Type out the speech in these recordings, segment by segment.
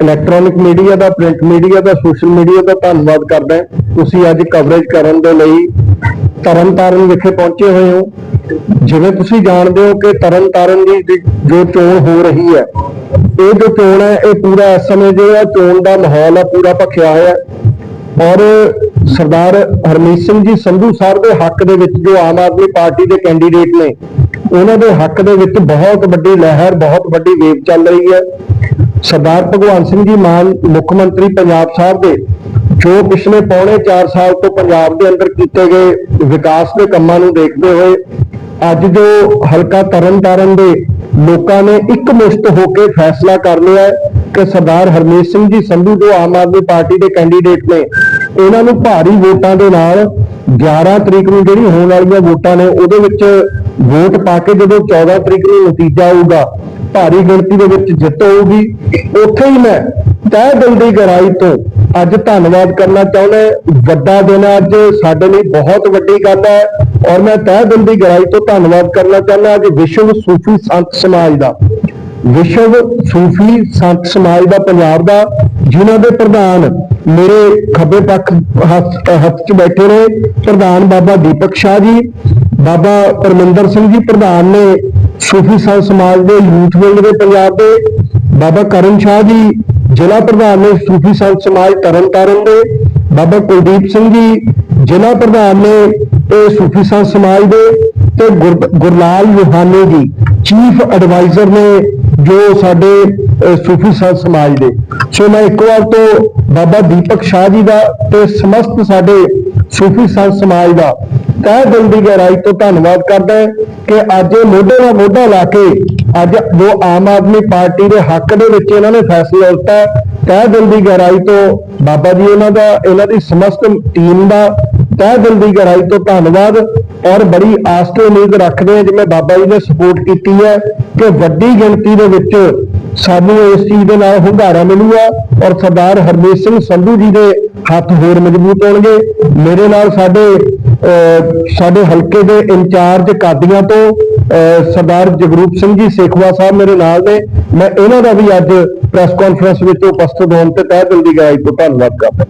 Electronic media ਦਾ print media ਦਾ social media ਦਾ ਧੰਨਵਾਦ ਕਰਦਾ ਤੁਸੀਂ ਅੱਜ ਕਵਰੇਜ ਕਰਨ ਦੇ ਲਈ ਤਰਨਤਾਰਨ ਵਿਖੇ ਪਹੁੰਚੇ ਹੋਏ ਹੋ। ਜਿਵੇਂ ਤੁਸੀਂ ਜਾਣਦੇ ਹੋ ਕਿ ਤਰਨਤਾਰਨ ਦੀ ਦੀ ਜੋ ਚੋਣ ਹੋ ਰਹੀ ਹੈ, ਇਹ ਜੋ ਚੋਣ ਹੈ, ਇਹ ਪੂਰਾ ਇਸ ਸਮੇਂ ਜੋ ਹੈ ਚੋਣ ਦਾ ਮਾਹੌਲ ਹੈ ਪੂਰਾ ਭਖਿਆ ਹੋਇਆ। ਔਰ ਸਰਦਾਰ ਹਰਮੀਤ ਸਿੰਘ ਜੀ ਸੰਧੂ ਸਾਹਿਬ ਦੇ ਹੱਕ ਦੇ ਵਿੱਚ ਜੋ ਆਮ ਆਦਮੀ ਪਾਰਟੀ ਦੇ ਕੈਂਡੀਡੇਟ ਨੇ, ਉਹਨਾਂ ਦੇ ਹੱਕ ਦੇ ਵਿੱਚ ਬਹੁਤ ਵੱਡੀ ਲਹਿਰ, ਬਹੁਤ ਵੱਡੀ ਵੇਵ ਚੱਲ ਰਹੀ ਹੈ। ਸਰਦਾਰ ਭਗਵੰਤ ਸਿੰਘ ਜੀ ਮਾਨ, ਮੁੱਖ ਮੰਤਰੀ ਪੰਜਾਬ ਸਾਹਿਬ ਦੇ, ਜੋ ਪਿਛਲੇ ਪੌਣੇ 4 ਸਾਲ ਤੋਂ ਪੰਜਾਬ ਦੇ ਅੰਦਰ ਕੀਤੇ ਗਏ ਵਿਕਾਸ ਦੇ ਕੰਮਾਂ ਨੂੰ ਦੇਖਦੇ ਹੋਏ, ਅੱਜ ਜੋ ਹਲਕਾ ਤਰਨਤਾਰਨ ਦੇ ਲੋਕਾਂ ਨੇ ਇੱਕ ਮੁਸ਼ਤ ਹੋ ਕੇ ਫੈਸਲਾ ਕਰ ਲਿਆ ਕਿ ਸਰਦਾਰ ਹਰਮੀਤ ਸਿੰਘ ਜੀ ਸੰਧੂ ਜੋ ਆਮ ਆਦਮੀ ਪਾਰਟੀ ਦੇ ਕੈਂਡੀਡੇਟ ਨੇ, ਇਹਨਾਂ ਨੂੰ ਭਾਰੀ ਵੋਟਾਂ ਦੇ ਨਾਲ 11 ਤਰੀਕ ਨੂੰ ਜਿਹੜੀ ਹੋਣ ਵਾਲੀਆਂ ਵੋਟਾਂ ਨੇ, ਉਹਦੇ ਵਿੱਚ ਵੋਟ ਪਾ ਕੇ ਜਦੋਂ 14 ਤਰੀਕ ਨੂੰ ਨਤੀਜਾ ਆਊਗਾ ਭਾਰੀ ਗਿਣਤੀ ਦੇ ਵਿੱਚ ਜਿੱਤ ਹੋਊਗੀ। ਉੱਥੇ ਹੀ ਮੈਂ ਤਹਿ ਦਿਲ ਦੀ ਗਹਿਰਾਈ ਤੋਂ ਅੱਜ ਧੰਨਵਾਦ ਕਰਨਾ ਚਾਹੁੰਦਾ ਵੱਡਾ ਦਿਨ ਅੱਜ, ਸਾਡੇ ਲਈ ਬਹੁਤ ਵੱਡੀ ਗੱਲ ਹੈ। ਔਰ ਮੈਂ ਤਹਿ ਦਿਲ ਦੀ ਗਹਿਰਾਈ ਤੋਂ ਧੰਨਵਾਦ ਕਰਨਾ ਚਾਹੁੰਦਾ ਅੱਜ ਵਿਸ਼ਵ ਸੂਫੀ ਸੰਤ ਸਮਾਜ ਦਾ, ਵਿਸ਼ਵ ਸੂਫੀ ਸੰਤ ਸਮਾਜ ਦਾ, ਪੰਜਾਬ ਦਾ, ਜਿਨ੍ਹਾਂ ਦੇ ਪ੍ਰਧਾਨ ਮੇਰੇ ਖੱਬੇ ਪੱਖ ਹੱਥ ਹੱਥ 'ਚ ਬੈਠੇ ਨੇ, ਪ੍ਰਧਾਨ ਬਾਬਾ ਦੀਪਕ ਸ਼ਾਹ ਜੀ ਬਾਬਾ ਪਰਮਿੰਦਰ ਸਿੰਘ ਜੀ ਪ੍ਰਧਾਨ ਨੇ ਸੂਫੀ ਸੰਤ ਸਮਾਜ ਦੇ ਯੂਥ ਵਿੰਗ ਦੇ ਪੰਜਾਬ ਦੇ ਬਾਬਾ ਕਰਨ ਸ਼ਾਹ ਜੀ, ਜ਼ਿਲ੍ਹਾ ਪ੍ਰਧਾਨ ਨੇ ਸੂਫੀ ਸੰਤ ਸਮਾਜ ਤਰਨਤਾਰਨ ਦੇ, ਬਾਬਾ ਕੁਲਦੀਪ ਸਿੰਘ ਜੀ, ਜ਼ਿਲ੍ਹਾ ਪ੍ਰਧਾਨ ਨੇ ਇਹ ਸੂਫੀ ਸੰਤ ਸਮਾਜ ਦੇ ਤੇ ਗੁਰ- ਗੁਰਲਾਲ ਯੋਹਾਨੀ ਜੀ, ਚੀਫ ਐਡਵਾਈਜ਼ਰ ਨੇ ਜੋ ਸਾਡੇ ਸੂਫੀ ਸੰਤ ਸਮਾਜ ਦੇ। ਸੋ ਮੈਂ ਇੱਕ ਵਾਰ ਤੋਂ ਬਾਬਾ ਦੀਪਕ ਸ਼ਾਹ ਜੀ ਦਾ ਤੇ ਸਮਸਤ ਸਾਡੇ ਸੂਫੀ ਸੰਤ ਸਮਾਜ ਦਾ ਤਹਿ ਦਿਲ ਦੀ ਗਹਿਰਾਈ ਤੋਂ ਧੰਨਵਾਦ ਕਰਦਾ ਹੈ ਕਿ ਅੱਜ ਇਹ ਮੋਢੇ ਨਾਲ ਮੋਢਾ ਲਾ ਕੇ ਅੱਜ ਜੋ ਆਮ ਆਦਮੀ ਪਾਰਟੀ ਦੇ ਹੱਕ ਦੇ ਵਿੱਚ ਇਹਨਾਂ ਨੇ ਫੈਸਲਾ ਲਿੱਤਾ ਹੈ, ਤਹਿ ਦਿਲ ਦੀ ਗਹਿਰਾਈ ਤੋਂ ਬਾਬਾ ਜੀ ਇਹਨਾਂ ਦਾ ਇਹਨਾਂ ਦੀ ਸਮਸਤ ਟੀਮ ਦਾ ਤਹਿ ਦਿਲ ਦੀ ਗਹਿਰਾਈ ਤੋਂ ਧੰਨਵਾਦ ਔਰ ਬੜੀ ਆਸ ਤੇ ਉਮੀਦ ਰੱਖਦੇ ਹਾਂ ਜਿਵੇਂ ਬਾਬਾ ਜੀ ਨੇ ਸਪੋਰਟ ਕੀਤੀ ਹੈ ਕਿ ਵੱਡੀ ਗਿਣਤੀ ਦੇ ਵਿੱਚ ਸਾਨੂੰ ਇਸ ਚੀਜ਼ ਦੇ ਨਾਲ ਹੁੰਗਾਰਾ ਮਿਲੂਗਾ ਔਰ ਸਰਦਾਰ ਹਰਮੀਤ ਸਿੰਘ ਸੰਧੂ ਜੀ ਦੇ ਹੱਥ ਹੋਰ ਮਜ਼ਬੂਤ ਹੋਣਗੇ। ਮੇਰੇ ਨਾਲ ਸਾਡੇ ਸਾਡੇ ਹਲਕੇ ਦੇ ਇੰਚਾਰਜ ਕਾਦੀਆਂ ਤੋਂ ਅਹ, ਸਰਦਾਰ ਜਗਰੂਪ ਸਿੰਘ ਜੀ ਸੇਖਵਾ ਸਾਹਿਬ ਮੇਰੇ ਨਾਲ ਨੇ। ਮੈਂ ਇਹਨਾਂ ਦਾ ਵੀ ਅੱਜ ਪ੍ਰੈਸ ਕਾਨਫਰੰਸ ਵਿੱਚ ਉਪਸਥਿਤ ਹੋਣ ਤੇ ਤਹਿ ਦਿਲ ਦੀ ਗਹਿਰਾਈ ਤੋਂ ਧੰਨਵਾਦ ਕਰਦਾ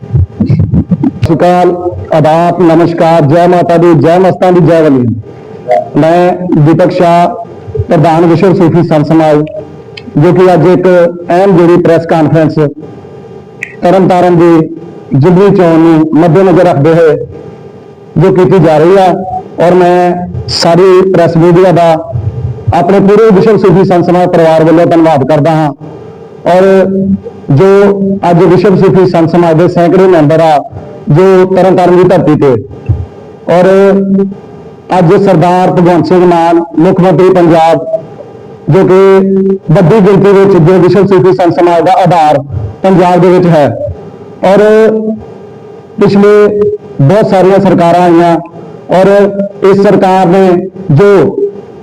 ਸੁਕਾਲ ਆਦਾਬ ਨਮਸਕਾਰ ਜੈ ਮਾਤਾ ਦੀ ਜੈ ਮਸਤਾਂ ਦੀ ਜੈ ਵਲੀ। ਮੈਂ ਦੀਪਕ ਸ਼ਾਹ ਪ੍ਰਧਾਨ ਵਿਸ਼ਵ ਸੂਫੀ ਸੰਤ ਜੋ ਕਿ ਅੱਜ ਇੱਕ ਅਹਿਮ ਜਿਹੜੀ ਪ੍ਰੈਸ ਕਾਨਫਰੰਸ ਤਰਨਤਾਰਨ ਦੀ ਜ਼ਿਲ੍ਹੇ ਚੋਣ ਨੂੰ ਮੱਦੇਨਜ਼ਰ ਰੱਖਦੇ ਹੋਏ ਜੋ ਕੀਤੀ ਜਾ ਰਹੀ ਹੈ ਔਰ ਮੈਂ ਸਾਰੀ ਪ੍ਰੈਸ ਮੀਡੀਆ ਦਾ ਆਪਣੇ ਪੂਰੇ ਵਿਸ਼ਵ ਸੂਫੀ ਸੰਤ ਸਮਾਜ ਪਰਿਵਾਰ ਵੱਲੋਂ ਧੰਨਵਾਦ ਕਰਦਾ ਹਾਂ। ਔਰ ਜੋ ਅੱਜ ਵਿਸ਼ਵ ਸੂਫੀ ਸੰਤ ਸਮਾਜ ਦੇ ਸੈਂਕੜੇ ਮੈਂਬਰ ਆ, ਜੋ ਤਰਨਤਾਰਨ ਦੀ ਧਰਤੀ ਤੇ ਔਰ ਅੱਜ ਸਰਦਾਰ ਭਗਵੰਤ ਸਿੰਘ ਮਾਨ, ਮੁੱਖ ਮੰਤਰੀ ਪੰਜਾਬ, ਜੋ ਕਿ ਵੱਡੀ ਗਿਣਤੀ ਵਿੱਚ ਜੋ ਵਿਸ਼ਵ ਸੂਫੀ ਸੰਤ ਸਮਾਜ ਦਾ ਆਧਾਰ ਪੰਜਾਬ ਦੇ ਵਿੱਚ ਹੈ। ਔਰ ਪਿਛਲੇ ਬਹੁਤ ਸਾਰੀਆਂ ਸਰਕਾਰਾਂ ਆਈਆਂ ਔਰ ਇਸ ਸਰਕਾਰ ਨੇ ਜੋ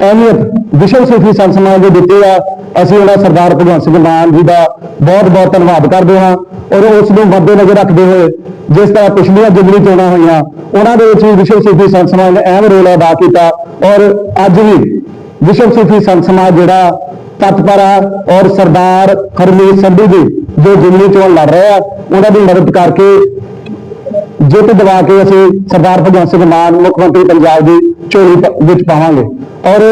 ਅਹਿਮੀਅਤ, ਵਿਸ਼ਵ ਸੂਫੀ ਸੰਤ ਸਮਾਜ ਦੇ ਦਿੱਤੀ ਆ, ਅਸੀਂ ਉਹਨਾਂ ਸਰਦਾਰ ਭਗਵੰਤ ਸਿੰਘ ਮਾਨ ਜੀ ਦਾ ਬਹੁਤ ਬਹੁਤ ਧੰਨਵਾਦ ਕਰਦੇ ਹਾਂ ਔਰ ਉਸ ਨੂੰ ਮੱਦੇਨਜ਼ਰ ਰੱਖਦੇ ਹੋਏ ਜਿਸ ਤਰ੍ਹਾਂ ਪਿਛਲੀਆਂ ਜਿਮਨੀ ਚੋਣਾਂ ਹੋਈਆਂ, ਉਹਨਾਂ ਦੇ ਵਿੱਚ ਵੀ ਵਿਸ਼ਵ ਸੂਫੀ ਸੰਤ ਸਮਾਜ ਨੇ ਅਹਿਮ ਰੋਲ ਅਦਾ ਕੀਤਾ ਔਰ ਅੱਜ ਵੀ ਵਿਸ਼ਵ ਸੂਫੀ ਸੰਤ ਸਮਾਜ ਜਿਹੜਾ ਤਤਪਰ ਆ ਔਰ ਸਰਦਾਰ ਹਰਮੀਤ ਸੰਧੂ ਜੀ ਜੋ ਜਿਮਨੀ ਚੋਣ ਲੜ ਰਹੇ ਆ, ਉਹਨਾਂ ਦੀ ਮਦਦ ਕਰਕੇ ਜਿੱਤ ਦਿਵਾ ਕੇ ਅਸੀਂ ਸਰਦਾਰ ਭਗਵੰਤ ਸਿੰਘ ਮਾਨ ਮੁੱਖ ਮੰਤਰੀ ਪੰਜਾਬ ਦੀ ਝੋਲੀ ਵਿੱਚ ਪਾਵਾਂਗੇ। ਔਰ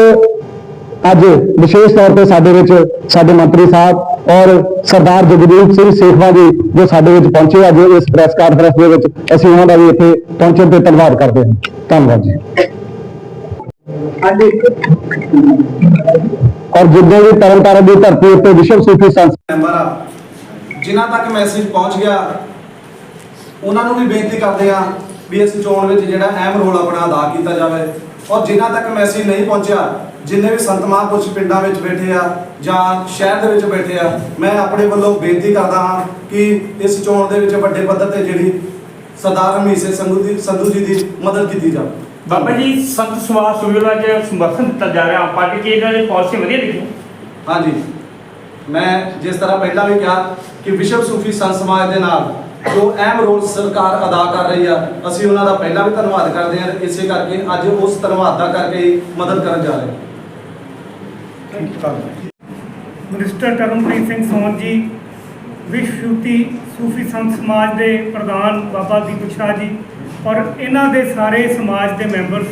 ਅੱਜ ਵਿਸ਼ੇਸ਼ ਤੌਰ ਤੇ ਸਾਡੇ ਵਿੱਚ ਸਾਡੇ ਮੰਤਰੀ ਸਾਹਿਬ ਔਰ ਸਰਦਾਰ ਜਗਦੀਪ ਸਿੰਘ ਸੇਖਵਾ ਜੀ ਜੋ ਸਾਡੇ ਵਿੱਚ ਪਹੁੰਚੇ ਅੱਜ ਇਸ ਪ੍ਰੈਸ ਕਾਨਫਰੰਸ ਦੇ ਵਿੱਚ ਅਸੀਂ ਉਹਨਾਂ ਦਾ ਵੀ ਇੱਥੇ ਪਹੁੰਚਣ ਤੇ ਧੰਨਵਾਦ ਕਰਦੇ ਹਾਂ। ਧੰਨਵਾਦ ਜੀ। ਔਰ ਜਿੱਦਾਂ ਵੀ ਤਰਨਤਾਰਨ ਦੀ ਧਰਤੀ ਉੱਤੇ ਵਿਸ਼ਵ ਸੂਫੀ ਸੰਤ ਮੈਂਬਰ ਆ ਜਿਨ੍ਹਾਂ ਤੱਕ ਮੈਸੇਜ ਪਹੁੰਚ ਗਿਆ ਉਹਨਾਂ ਨੂੰ ਵੀ ਬੇਨਤੀ ਕਰਦੇ ਆ ਵੀ ਇਸ ਚੋਣ ਵਿੱਚ ਜਿਹੜਾ ਅਹਿਮ ਰੋਲ ਆਪਣਾ ਅਦਾ ਕੀਤਾ ਜਾਵੇ। ਔਰ ਜਿਨ੍ਹਾਂ ਤੱਕ ਮੈਸੇਜ ਨਹੀਂ ਪਹੁੰਚਿਆ ਜਿੰਨੇ ਵੀ ਸੰਤ ਮਹਾਂਪੁਰਸ਼ ਪਿੰਡਾਂ ਵਿੱਚ ਬੈਠੇ ਆ ਜਾਂ ਸ਼ਹਿਰ ਦੇ ਵਿੱਚ ਬੈਠੇ ਆ ਮੈਂ ਆਪਣੇ ਵੱਲੋਂ ਬੇਨਤੀ ਕਰਦਾ ਹਾਂ ਕਿ ਇਸ ਚੋਣ ਦੇ ਵਿੱਚ ਵੱਡੇ ਪੱਧਰ ਤੇ ਜਿਹੜੀ ਸਰਦਾਰ ਹਰਮੀਤ ਸਿੰਘ ਸੰਧੂ ਦੀ ਸੰਧੂ ਜੀ ਦੀ ਮਦਦ ਕੀਤੀ ਜਾਵੇ। ਬਾਬਾ ਜੀ ਸੰਤ ਸਮਾਜ ਸੁਵਿਧਾ ਚ ਸਮਰਥਨ ਦਿੱਤਾ ਜਾ ਰਿਹਾ ਪਾਰਟੀ ਕੀ ਇਹਨਾਂ ਦੀ ਪਾਲਿਸੀ ਵਧੀਆ ਲਿਖੀ ਹਾਂਜੀ। ਮੈਂ ਜਿਸ ਤਰ੍ਹਾਂ ਪਹਿਲਾਂ ਵੀ ਕਿਹਾ ਕਿ ਵਿਸ਼ਵ ਸੂਫੀ ਸੰਤ ਸਮਾਜ ਦੇ ਨਾਲ ਜੋ ਅਹਿਮ ਰੋਲ ਸਰਕਾਰ ਅਦਾ ਕਰ ਰਹੀ ਆ, ਅਸੀਂ ਉਹਨਾਂ ਦਾ ਪਹਿਲਾਂ ਵੀ ਧੰਨਵਾਦ ਕਰਦੇ ਹਾਂ ਇਸੇ ਕਰਕੇ ਅੱਜ ਉਸ ਧੰਨਵਾਦ ਦਾ ਕਰਕੇ ਮਦਦ ਕਰਨ ਜਾ ਰਹੇ ਹਾਂ। ਮਿਨਿਸਟਰ ਕਰਨਪ੍ਰੀਤ ਸਿੰਘ ਸੋਨ ਜੀ, ਵਿਸ਼ਵ ਸੂਫੀ ਸੰਤ ਸਮਾਜ ਦੇ ਪ੍ਰਧਾਨ ਬਾਬਾ ਦੀਪਕ ਸ਼ਾਹ ਜੀ ਔਰ ਇਹਨਾਂ ਦੇ ਸਾਰੇ ਸਮਾਜ ਦੇ ਮੈਂਬਰ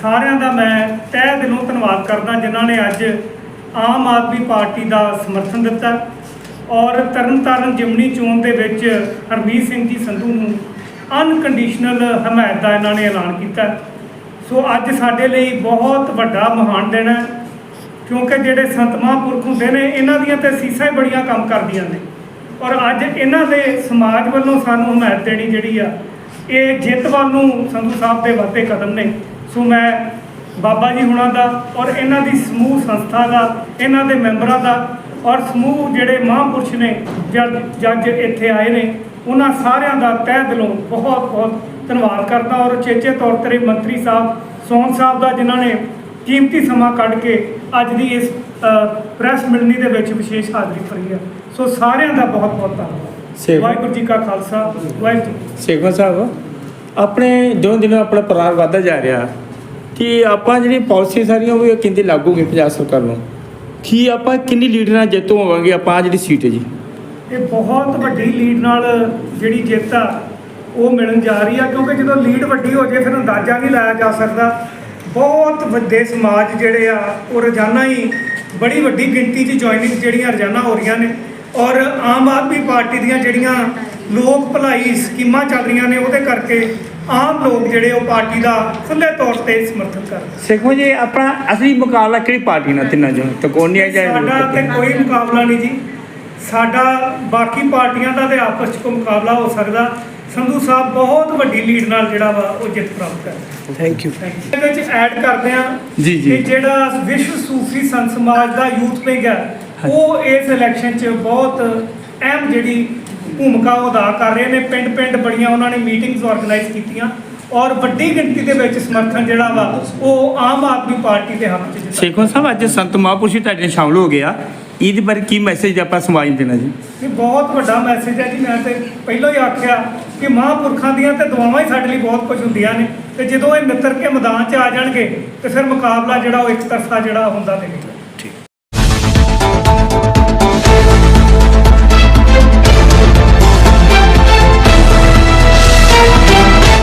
ਸਾਰਿਆਂ ਦਾ ਮੈਂ ਤਹਿ ਦਿਲੋਂ ਧੰਨਵਾਦ ਕਰਦਾ ਜਿਨ੍ਹਾਂ ਨੇ ਅੱਜ ਆਮ ਆਦਮੀ ਪਾਰਟੀ ਦਾ ਸਮਰਥਨ ਦਿੱਤਾ। ਔਰ ਤਰਨਤਾਰਨ ਜਿਮਨੀ ਚੋਣ ਦੇ ਵਿੱਚ ਹਰਮੀਤ ਸਿੰਘ ਜੀ ਸੰਧੂ ਨੂੰ ਅਨਕੰਡੀਸ਼ਨਲ ਹਮਾਇਤ ਦਾ ਇਹਨਾਂ ਨੇ ਐਲਾਨ ਕੀਤਾ। ਸੋ ਅੱਜ ਸਾਡੇ ਲਈ ਬਹੁਤ ਵੱਡਾ ਮਹਾਨ ਦਿਨ ਹੈ, ਕਿਉਂਕਿ ਜਿਹੜੇ ਸੰਤ ਮਹਾਂਪੁਰਖ ਹੁੰਦੇ ਨੇ, ਇਹਨਾਂ ਦੀਆਂ ਤੇ ਸੀਸਾਂ ਹੀ ਬੜੀਆਂ ਕੰਮ ਕਰਦੀਆਂ ਨੇ। ਔਰ ਅੱਜ ਇਹਨਾਂ ਦੇ ਸਮਾਜ ਵੱਲੋਂ ਸਾਨੂੰ ਹਮਾਇਤ ਦੇਣੀ ਜਿਹੜੀ ਆ, ਇਹ ਜਿੱਤ ਵੱਲ ਨੂੰ ਸੰਧੂ ਸਾਹਿਬ ਦੇ ਵਾਧੇ ਕਦਮ ਨੇ। ਸੋ ਮੈਂ ਬਾਬਾ ਜੀ ਹੁਣਾਂ ਦਾ ਔਰ ਇਹਨਾਂ ਦੀ ਸਮੂਹ ਸੰਸਥਾ ਦਾ, ਇਹਨਾਂ ਦੇ ਮੈਂਬਰਾਂ ਦਾ ਔਰ ਸਮੂਹ ਜਿਹੜੇ ਮਹਾਂਪੁਰਸ਼ ਨੇ ਜੱਜ ਜੱਜ ਇੱਥੇ ਆਏ ਨੇ ਉਹਨਾਂ ਸਾਰਿਆਂ ਦਾ ਤਹਿ ਦਿਲੋਂ ਬਹੁਤ ਬਹੁਤ ਧੰਨਵਾਦ ਕਰਦਾ ਔਰ ਚੇਚੇ ਤੌਰ ਤੇ ਮੰਤਰੀ ਸਾਹਿਬ ਸੋਹਣ ਸਾਹਿਬ ਦਾ ਜਿਨ੍ਹਾਂ ਨੇ ਕੀਮਤੀ ਸਮਾਂ ਕੱਢ ਕੇ ਅੱਜ ਦੀ ਇਸ ਪ੍ਰੈਸ ਮਿਲਣੀ ਦੇ ਵਿੱਚ ਵਿਸ਼ੇਸ਼ ਹਾਜ਼ਰੀ ਭਰੀ ਹੈ ਸੋ ਸਾਰਿਆਂ ਦਾ ਬਹੁਤ ਬਹੁਤ ਧੰਨਵਾਦ। ਵਾਹਿਗੁਰੂ ਜੀ ਕਾ ਖਾਲਸਾ ਵਾਹਿਗੁਰੂ। ਸੇਖਵਾ ਸਾਹਿਬ ਆਪਣੇ ਦਿਨੋਂ ਦਿਨ ਆਪਣਾ ਪਰਿਵਾਰ ਵਧਦਾ ਜਾ ਰਿਹਾ ਕਿ ਆਪਾਂ ਜਿਹੜੀ ਪਾਲਿਸੀ ਸਾਰੀਆਂ ਉਹ ਕਿੰਦੀ ਲਾਗੂ ਹੋਈ ਪੰਜਾਬ ਸਰਕਾਰ ਨੂੰ ਕੀ ਆਪਾਂ ਕਿੰਨੀ ਲੀਡਰ ਨਾਲ ਜਿੱਤੂ ਹੋਵਾਂਗੇ? ਆਪਾਂ ਆਹ ਜਿਹੜੀ ਸੀਟ ਹੈ ਜੀ। ਇਹ ਬਹੁਤ ਵੱਡੀ ਲੀਡ ਨਾਲ ਜਿਹੜੀ ਜਿੱਤ ਆ, ਉਹ ਮਿਲਣ ਜਾ ਰਹੀ ਆ, ਕਿਉਂਕਿ ਜਦੋਂ ਲੀਡ ਵੱਡੀ ਹੋ ਜੇ ਫਿਰ ਅੰਦਾਜ਼ਾ ਨਹੀਂ ਲਾਇਆ ਜਾ ਸਕਦਾ। ਬਹੁਤ ਵੱਡੇ ਸਮਾਜ ਜਿਹੜੇ ਆ, ਉਹ ਰੋਜ਼ਾਨਾ ਹੀ ਬੜੀ ਵੱਡੀ ਗਿਣਤੀ 'ਚ ਜੁਆਇਨਿੰਗ ਜਿਹੜੀਆਂ ਰੋਜ਼ਾਨਾ ਹੋ ਰਹੀਆਂ ਨੇ। ਔਰ ਆਮ ਆਦਮੀ ਪਾਰਟੀ ਦੀਆਂ ਜਿਹੜੀਆਂ ਲੋਕ ਭਲਾਈ ਸਕੀਮਾਂ ਚੱਲ ਰਹੀਆਂ ਨੇ, ਉਹਦੇ ਕਰਕੇ ਆਮ ਲੋਕ ਜਿਹੜੇ ਉਹ ਪਾਰਟੀ ਦਾ ਖੁੱਲੇ ਤੌਰ ਤੇ ਸਮਰਥਨ ਕਰਦੇ ਸੇਖਵਾ ਜੀ ਆਪਣਾ ਅਸਲੀ ਮੁਕਾਬਲਾ ਕਿਹੜੀ ਪਾਰਟੀ ਨਾਲ ਤਿੰਨਾਂ ਚੋਂ ਤਕੋਨੀਆ ਸਾਡਾ ਤੇ ਕੋਈ ਮੁਕਾਬਲਾ ਨਹੀਂ ਜੀ। ਸਾਡਾ ਬਾਕੀ ਪਾਰਟੀਆਂ ਦਾ ਤੇ ਆਪਸ 'ਚ ਕੋਈ ਮੁਕਾਬਲਾ ਹੋ ਸਕਦਾ। ਸੰਧੂ ਸਾਹਿਬ ਬਹੁਤ ਵੱਡੀ ਲੀਡ ਨਾਲ ਜਿਹੜਾ ਵਾ ਉਹ ਜਿੱਤ ਪ੍ਰਾਪਤ ਕਰ ਥੈਂਕ ਯੂ ਇਹਦੇ ਵਿੱਚ ਐਡ ਕਰਦੇ ਆ ਜੀ, ਜੀ। ਕਿ ਜਿਹੜਾ ਵਿਸ਼ਵ ਸੂਫੀ ਸੰਤ ਸਮਾਜ ਦਾ ਯੂਥ ਵਿੰਗ ਹੈ ਉਹ ਇਸ ਇਲੈਕਸ਼ਨ 'ਚ ਬਹੁਤ ਅਹਿਮ ਜਿਹੜੀ ਭੂਮਿਕਾ ਉਹ ਅਦਾ ਕਰ ਰਹੇ ਨੇ। ਪਿੰਡ ਪਿੰਡ ਬੜੀਆਂ ਉਹਨਾਂ ਨੇ ਮੀਟਿੰਗਸ ਆਰਗੇਨਾਈਜ਼ ਕੀਤੀਆਂ ਔਰ ਵੱਡੀ ਗਿਣਤੀ ਦੇ ਵਿੱਚ ਸਮਰਥਨ ਜਿਹੜਾ ਵਾ ਉਹ ਆਮ ਆਦਮੀ ਪਾਰਟੀ ਦੇ ਹੱਕ 'ਚ ਸੇਖਵਾ ਸਾਹਿਬ ਅੱਜ ਸੰਤ ਮਹਾਂਪੁਰਸ਼ ਤੁਹਾਡੇ ਸ਼ਾਮਲ ਹੋ ਗਿਆ ਇਹਦੇ ਬਾਰੇ ਕੀ ਮੈਸੇਜ ਆਪਾਂ ਸਮਾਜ ਨੂੰ ਦੇਣਾ ਜੀ? ਇਹ ਬਹੁਤ ਵੱਡਾ ਮੈਸੇਜ ਹੈ ਜੀ। ਮੈਂ ਤੇ ਪਹਿਲਾਂ ਹੀ ਆਖਿਆ ਕਿ ਮਹਾਂਪੁਰਖਾਂ ਦੀਆਂ ਤੇ ਦੁਆਵਾਂ ਹੀ ਸਾਡੇ ਲਈ ਬਹੁਤ ਕੁਝ ਹੁੰਦੀਆਂ ਨੇ। ਤੇ ਜਦੋਂ ਇਹ ਮਿੱਤਰ ਕੇ ਮੈਦਾਨ 'ਚ ਆ ਜਾਣਗੇ ਤੇ ਫਿਰ ਮੁਕਾਬਲਾ ਜਿਹੜਾ ਉਹ ਇੱਕ ਤਰਫਾ ਜਿਹੜਾ ਹੁੰਦਾ ਦੇਵੇਗਾ।